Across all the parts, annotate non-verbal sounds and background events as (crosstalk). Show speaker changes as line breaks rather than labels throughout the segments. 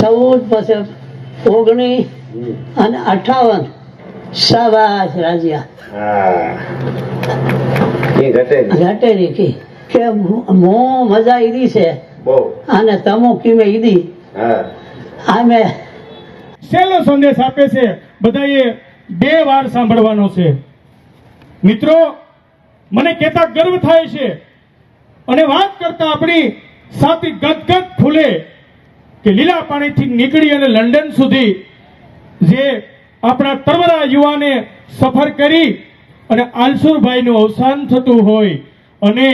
ચૌદ પછી
ઓગણી
અને અઠાવન. શાબાશ રાજ્યા.
ઘટે નહીં.
ઘટેરી કે મો મજા ઈદી છે. અને તમો કિમે ઈદી.
હા.
આમે
સહેલો સંદેશ આપે છે. બધાએ બે વાર સાંભળવાનો છે. મિત્રો મને કહેતા ગર્વ થાય છે. અને વાત કરતા આપણી સાથી ગદગદ ફૂલે કે લીલા પાણીથી નીકળી અને લંડન સુધી જે આપણા તરવરા યુવાને સફર કરી અને આલસુરભાઈનું અવસાન થતું હોય અને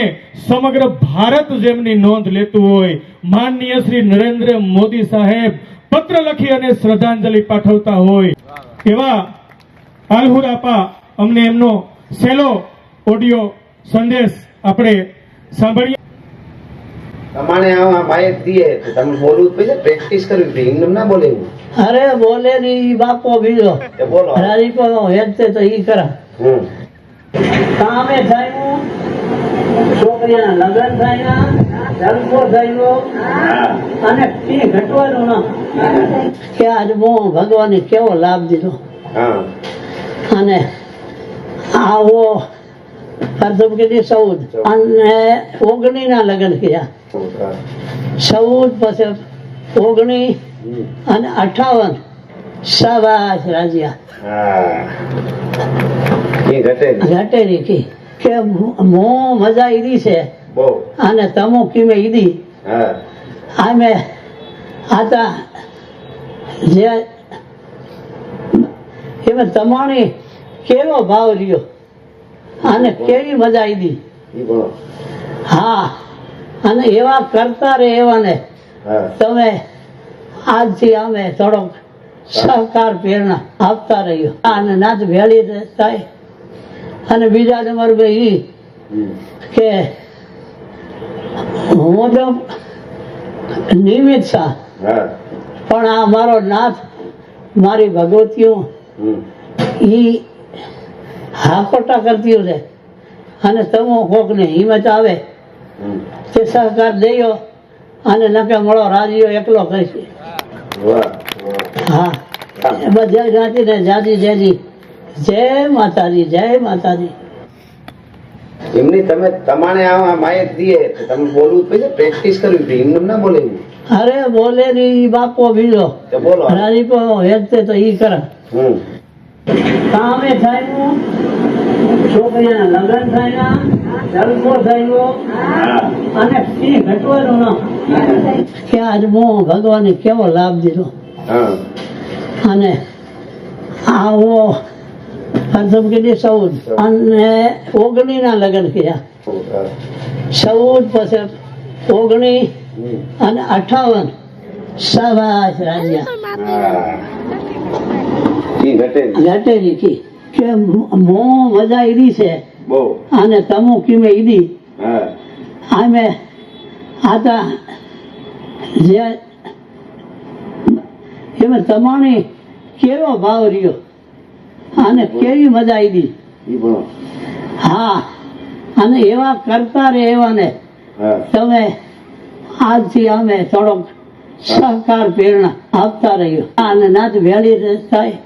સમગ્ર ભારત જેમની નોંધ લેતું હોય, માનનીય શ્રી નરેન્દ્ર મોદી સાહેબ પત્ર લખી અને શ્રદ્ધાંજલિ પાઠવતા હોય. એવા આલહુરાપા અમને એમનો સેલો ઓડિયો સંદેશ આપણે સાંભળીએ.
તમારે આ બાઈક દીએ તો તમે બોલવું પછી પ્રેક્ટિસ કરવી પડે એમને ના બોલે એવું.
અરે બોલે ની બાપો બીજો.
તે બોલો.
રાજીપો હેજતે તો ઈ કરા.
હમ.
કામે થયું છોકરીના લગ્ન થયા થયો અને એ ઘટવાનું ના. કે આજ બહુ ભગવાને કેવો લાભ દીધો. અને આવો પ્રથમ કીધી ચૌદ. અને ઓગણી ના લગ્ન કર્યા
હા.
ચૌદ પછી
ઓગણી
અને અઠાવન શાબાશ રાજ્યા.
ઘટે નહીં.
કે મો મજા ઈદી છે. અને તમો કિમે ઈદી. અમે આતા જે એમાં તમારી કેવો ભાવ રહ્યો અને કેવી મજા આવી હા. અને એવા કરતા રહે એવાને તમે આજથી અમે થોડોક સહકાર પ્રેરણા આપતા રહ્યો અને નાચ ભેળી થાય. અને બીજા નંબર બે કે હું તો નિયમિત
છા.
પણ આ મારો નાથ મારી ભગવતીઓ
એ
ઈ હાકોટા કરતી છે. અને તમો કોક ને હિંમત આવે. તે સહકાર દેયો અને નકે મળો રાજીઓ એકલો કહીશ હા. બધા જાતિ ને જાતિ જેજી. જય માતાજી જય માતાજી.
એમની તમે તમારે આ માયક દીએ તમે બોલવું પછી પડે પ્રેક્ટિસ કરવી પડે એમને ના બોલે
અરે બોલે ની બાપો બીજો.
બોલો.
રાજીપો હેજતે તો ઈ કરે.
હમ.
કામે થયું છોકરીના લગ્ન થયા જલસો થયો અને એ ઘટવાનું ના કે આજ બહુ ભગવાને કેવો લાભ દીધો? અને આવો પ્રથમ કીધી સૌદ અને ઓગણી ના લગ્ન કર્યા. સૌદ પછી
ઓગણી
અને અઠાવન સવાસ રાજ્યા
હા. ઈ ઘટે. નહીં.
ઘટેરી કી? કે મો મજા ઈદી છે અને તમો કીમે ઈદી.
હા.
આમે આતા જે એમાં તમારી કેવો ભાવ રહ્યો? અને કેવી મજા આવી હા. અને એવા કરતા રે એવાને. તમે આજથી અમે થોડોક સહકાર પ્રેરણા આપતા રહ્યો. અને નાત ભેળી થાય.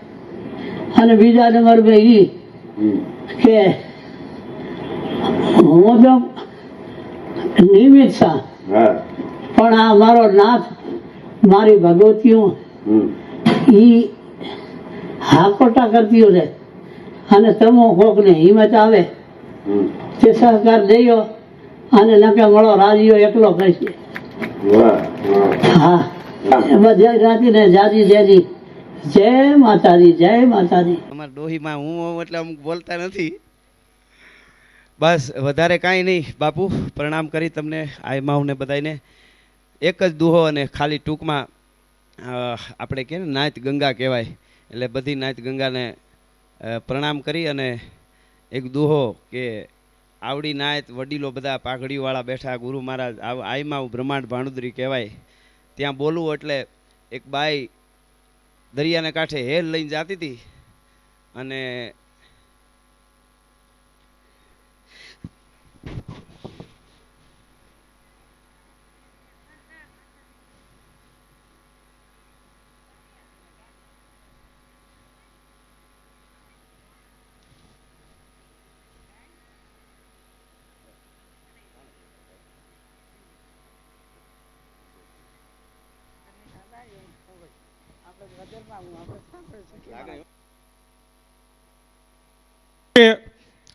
અને બીજા નંબર બે ઈ કે હું તો નિયમિત શાહ પણ આ મારો નાથ મારી ભગવતીઓ એ હાકોટા કરતી છે. અને તમો કોક ને હિંમત આવે તે સહકાર દઈયો અને નકે મળો રાજીઓ એકલો
કરશે
હા. બધા જાતિ ને જાતિ જેજી. જય માતાજી જય માતાજી.
અમારા ડોહીમાં હું એટલે અમુક બોલતા નથી. બસ, વધારે કાંઈ નહીં. બાપુ, પ્રણામ કરી તમને આયમાઓને બધાને એક જ દુહો અને ખાલી ટૂંકમાં આપણે કહે ને નાત ગંગા કહેવાય. એટલે બધી નાયત ગંગાને પ્રણામ કરી અને એક દુહો કે આવડી નાયત વડીલો બધા પાઘડીવાળા બેઠા, ગુરુ મહારાજ માઉ બ્રહ્માંડ ભાણુદરી કહેવાય. ત્યાં બોલવું એટલે એક બાઈ દરિયાને કાંઠે હેલ લઈને જાતી હતી અને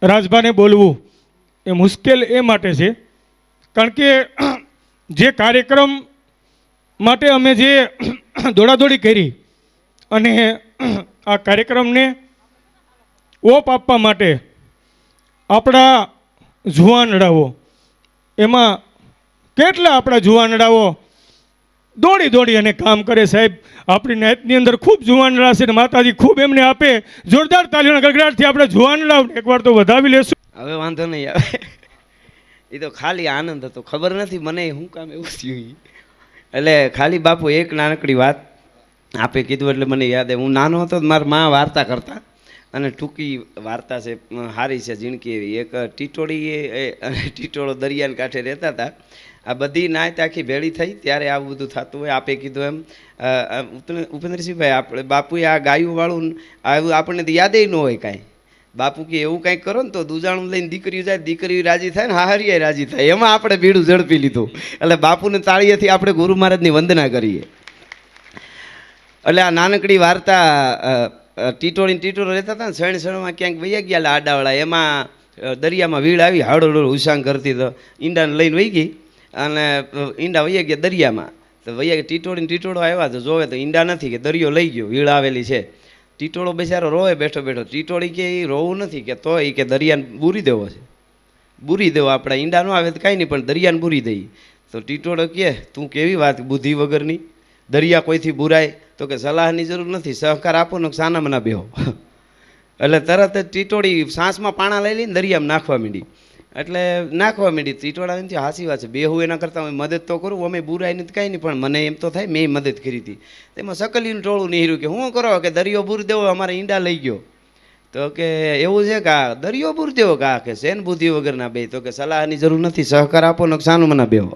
રાજભાને બોલવું એ મુશ્કેલ એ માટે છે. કારણ કે જે કાર્યક્રમ માટે અમે જે દોડાદોડી કરી અને આ કાર્યક્રમને ઓપ આપવા માટે આપણા જુવાનડાઓ એમાં કેટલા આપણા જુવાનડાઓ દોડી દોડી અને કામ કરે સાહેબ. આપણી નાયતની અંદર ખૂબ જુવાનડા છે ને માતાજી ખૂબ એમને આપે. જોરદાર તાલીઓના ગગડાટથી આપણે જુવાનડાઓને એકવાર તો વધાવી લેશું.
હવે વાંધો નહીં આવે. એ તો ખાલી આનંદ હતો. ખબર નથી મને શું કામ એવું થયું. એટલે ખાલી બાપુ એક નાનકડી વાત આપે કીધું એટલે મને યાદ હું નાનો હતો મારા મા વાર્તા કરતા. અને ટૂંકી વાર્તા છે સારી છે જિંદગી એવી. એક ટીટોળી ટીટોળો દરિયાને કાંઠે રહેતા હતા. આ બધી નાયત આખી ભેળી થઈ, ત્યારે આવું બધું થતું હોય. આપે કીધું એમ ઉપેન્દ્રસિંહભાઈ, આપણે બાપુએ આ ગાયું વાળું આવું આપણને તો યાદેય ન હોય કાંઈ. બાપુ કે એવું કંઈક કરો ને તો દુજાણું લઈને દીકરીઓ જાય, દીકરીઓ રાજી થાય ને હાહરીએ રાજી થાય. એમાં આપણે ભીડું ઝડપી લીધું. એટલે બાપુને તાળીએથી આપણે ગુરુ મહારાજની વંદના કરીએ. એટલે આ નાનકડી વાર્તા ટીટોળીને ટીટોળ રહેતા હતા ને શણ શણમાં ક્યાંક વૈયા ગયા આડાવાળા, એમાં દરિયામાં વીડ આવી હાડો ઉસાંગ કરતી તો ઈંડાને લઈને વહી ગઈ. અને ઈંડા વૈયા ગયા દરિયામાં. તો વૈયા કે ટીટોળી આવ્યા તો જોવે તો ઈંડા નથી કે દરિયો લઈ ગયો વીળ આવેલી છે. ટીટોળો બેચારો રોવે બેઠો બેઠો. ટીટોળી કે એ રોવું નથી કે તો એ કે દરિયાને બૂરી દેવો છે. બૂરી દેવો, આપણા ઈંડા ન આવે તો કાંઈ નહીં, પણ દરિયાને બૂરી દઈએ તો ટીટોળો કહે તું કેવી વાત, બુદ્ધિ વગરની? દરિયા કોઈથી બુરાય? તો કે સલાહની જરૂર નથી, સહકાર આપો ને સાનામાં ના બેહો. (laughs) એટલે તરત જ ટીટોળી સાંસમાં પાણા લઈ લઈને દરિયામાં નાખવા માંડી. એટલે નાખવા માંડી ટીટોળા નથી હાસી વાત છે. બેહું એના કરતાં હું મદદ તો કરું, અમે બુરાઈ નથી, કાંઈ નહીં, પણ મને એમ તો થાય, મેં મદદ કરી હતી. તેમાં સકલીનું ટોળું નીહર્યું કે, હું કરો કે દરિયો બુર દેવો, અમારે ઈંડા લઈ ગયો. તો કે, એવું છે કે આ દરિયો બુર દેવો કા કે શેન બુદ્ધિ વગરના બે? તો કે સલાહની જરૂર નથી, સહકાર આપો નુકસાન મને બેહો.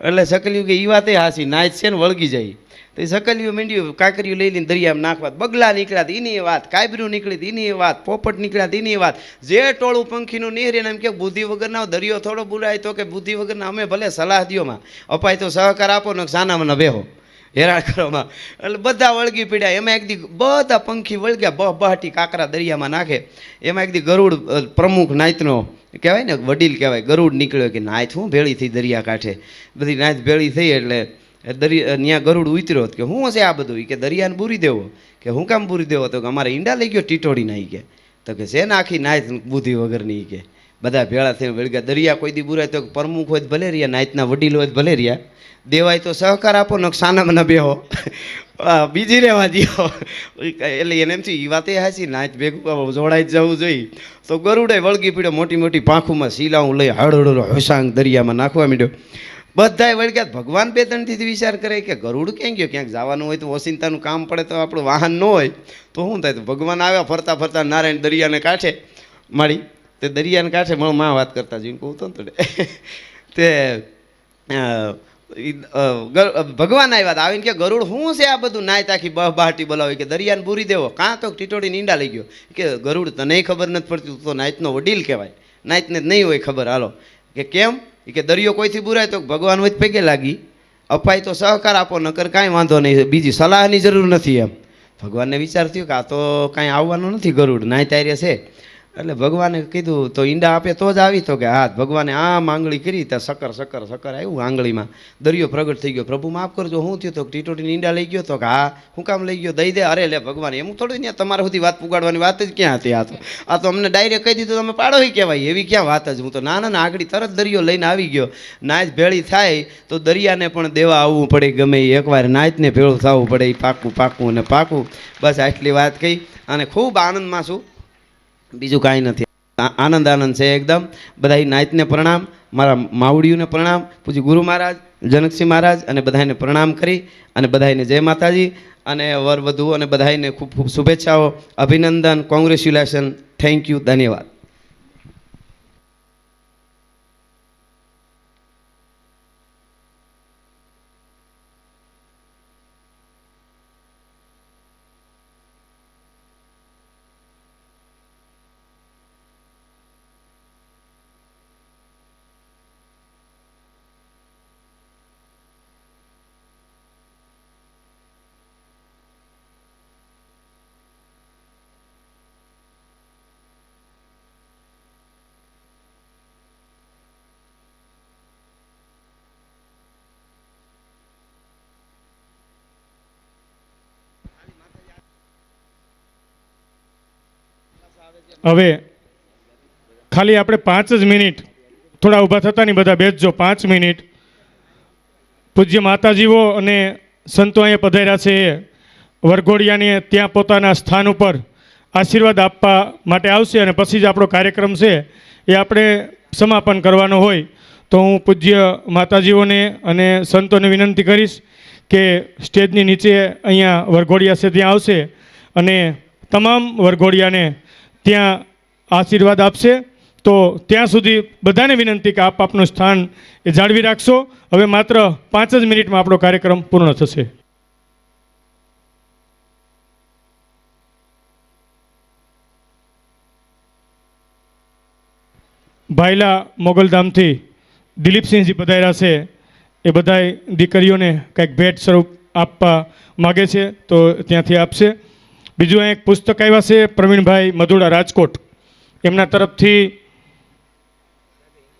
એટલે સકલિયું કે એ વાતે હાસી, નાચ છે ને વળગી જાય. તો એ સકલિયું મીંડ્યું, કાંકરિયું લઈ લઈને દરિયામાં નાખવા, બગલા નીકળ્યા એની વાત, કાયબરું નીકળી એની વાત, પોપટ નીકળ્યા એની વાત. જે ટોળું પંખીનું નીહરીને એમ કે બુદ્ધિ વગરના દરિયો થોડો બુરાય તો કે બુદ્ધિ વગરના અમે ભલે સલાહ દિયોમાં અપાય તો સહકાર આપો ને સાનામાં બેહો. હેરાન કરવામાં. એટલે બધા વળગી પીડ્યા. એમાં એક દી બધા પંખી વળગ્યા બહ બહાટી કાકરા દરિયામાં નાખે. એમાં એક દી ગરુડ પ્રમુખ નાયતનો કહેવાય ને, વડીલ કહેવાય, ગરુડ નીકળ્યો કે નાયત હું ભેળી થઈ દરિયા કાંઠે. બધી નાયત ભેળી થઈ એટલે દરિયા ત્યાં ગરુડ ઉતર્યો કે હું હશે આ બધું? કે દરિયાને બૂરી દેવો. કે હું કામ બૂરી દેવો? તો કે અમારે ઈંડા લઈ ગયો, ટીટોડી ના ઈ કે. તો કે છે ને આખી નાયત બુદ્ધિ વગરની કે? બધા ભેળા થઈને વળગ્યા દરિયા કોઈ દી બુરાય તો પ્રમુખ હોય ભલે રહ્યા, નાયતના વડીલ હોય ભલે રહ્યા. દેવાય તો સહકાર આપો ને સાનામાં ન બેહો. બીજી રહેવા દો એટલે એને એમ થયું એ વાતે હાસી નાચ ભેગું જોડાઈ જવું જોઈએ. તો ગરુડે વળગી પીડ્યો, મોટી મોટી પાંખોમાં શીલાઉં લઈ હળહળો હોસાંગ દરિયામાં નાખવા માંડ્યો. બધાય વળગ્યા, ભગવાન બે ત્રણથી વિચાર કરે કે ગરુડ ક્યાં ગયો? ક્યાંક જવાનું હોય તો ઓસિંતાનું કામ પડે તો આપણું વાહન ન હોય. તો શું થાય? તો ભગવાન આવ્યા, ફરતા ફરતા નારાયણ દરિયાને કાંઠે મારી, તે દરિયાને કાંઠે મળમાં વાત કરતા જીવન કહું તો (laughs) તે ભગવાન આવ્યા હતા આવીને કે, ગરુડ શું છે આ બધું નાય તાખી બહ બહાટી બોલાવી? કે, દરિયાને પૂરી દેવો. કાં તો ટીટોડી નીંડા લઈ ગયો. કે, ગરુડ, તને ખબર નથી પડતી, તો નાયતનો વડીલ કહેવાય. નાયતને જ નહીં હોય ખબર, હાલો. કે, કેમ? કે, દરિયો કોઈથી બુરાય? તો ભગવાન હોય પેગે લાગી. અપાય તો સહકાર આપો, નકર કાંઈ વાંધો નહીં. બીજી સલાહની જરૂર નથી એમ. ભગવાનને વિચાર થયો કે, આ તો કાંઈ આવવાનું નથી ગરુડ, નાય તાર્ય છે. એટલે ભગવાને કીધું, તો ઈંડા આપે તો જ આવી. તો કે, હા ભગવાને આમ આંગળી કરી ત્યાં સકર સકર સકર આવ્યું આંગળીમાં. દરિયો પ્રગટ થઈ ગયો. પ્રભુ, માફ કરજો, હું થયું તો ટીટોટીને ઈંડા લઈ ગયો તો કે, હા, હું કામ લઈ ગયો, દઈ દે. અરે, લે, ભગવાન, એમ થોડું ત્યાં તમારા સુધી વાત પુગાડવાની વાત જ ક્યાં હતી આ તો? આ તો અમને ડાયરેક્ટ કહી દીધું, તમે પાડો કહેવાય. એવી ક્યાં વાત જ? હું તો નાના ના આગળી તરત દરિયો લઈને આવી ગયો. નાચ ભેળી થાય તો દરિયાને પણ દેવા આવવું પડે ગમે એકવાર નાચને ભેળું થવું પડે એ પાકું પાકું અને પાકું. બસ આટલી વાત કહી. અને ખૂબ આનંદમાં છું. બીજું કાંઈ નથી. આનંદ આનંદ છે એકદમ. બધા નાયતને પ્રણામ. મારા માવડીઓને પ્રણામ. પૂજી ગુરુ મહારાજ, જનકસિંહ મહારાજ અને બધાને પ્રણામ કરી અને બધાને જય માતાજી અને વર વધુ અને બધાને ખૂબ ખૂબ શુભેચ્છાઓ, અભિનંદન, કોંગ્રેચ્યુલેશન. થેન્ક યુ ધન્યવાદ.
હવે ખાલી આપણે પાંચ જ મિનિટ થોડા ઊભા થતા નહીં, બધા બેસજો, પાંચ મિનિટ. પૂજ્ય માતાજીઓ અને સંતો અહીંયા પધાર્યા છે. એ વરઘોડિયાને ત્યાં પોતાના સ્થાન ઉપર આશીર્વાદ આપવા માટે આવશે અને પછી જ આપણો કાર્યક્રમ છે એ આપણે સમાપન કરવાનો હોય. તો હું પૂજ્ય માતાજીઓને અને સંતોને વિનંતી કરીશ કે સ્ટેજની નીચે અહીંયા વરઘોડિયા છે, ત્યાં આવશે. અને તમામ વરઘોડિયાને ત્યાં આશીર્વાદ આપશે. તો ત્યાં સુધી બધાને વિનંતી કે આપ આપનું સ્થાન એ જાળવી રાખશો. હવે માત્ર પાંચ જ મિનિટમાં આપણો કાર્યક્રમ પૂર્ણ થશે. ભાઈલા મોગલધામથી દિલીપસિંહજી પધાર્યા છે. એ બધાય દીકરીઓને કંઈક ભેટ સ્વરૂપ આપવા માગે છે. તો ત્યાંથી આપશે. બીજું એક પુસ્તક આવ્યા છે, પ્રવીણભાઈ મધુડા રાજકોટ. એમના તરફથી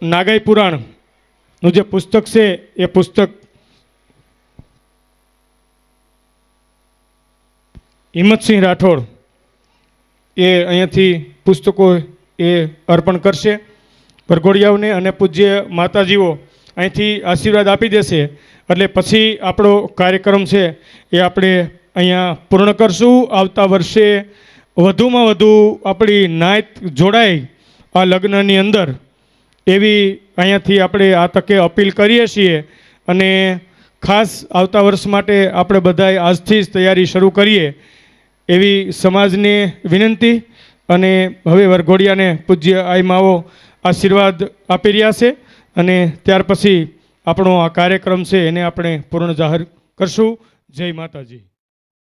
નાગાઈ પુરાણનું જે પુસ્તક છે, એ પુસ્તક હિંમતસિંહ રાઠોડ એ અહીંયાથી પુસ્તકો એ અર્પણ કરશે. પરઘોડિયાઓને અને પૂજ્ય માતાજીઓ અહીંથી આશીર્વાદ આપી દેશે. એટલે પછી આપણો કાર્યક્રમ છે, એ આપણે અહીંયા પૂર્ણ કરશું. આવતા વર્ષે વધુમાં વધુ આપણી નાયત જોડાય આ લગ્નની અંદર. એવી અહીંયાથી આપણે આ તકે અપીલ કરીએ છીએ અને ખાસ આવતા વર્ષ માટે આપણે બધાએ આજથી જ તૈયારી શરૂ કરીએ એવી સમાજને વિનંતી અને હવે વરઘોડિયાને પૂજ્ય આઈ માવો આશીર્વાદ આપી રહ્યા છે અને ત્યાર પછી આપણો આ કાર્યક્રમ છે એને આપણે પૂર્ણ જાહેર કરશું. જય માતાજી.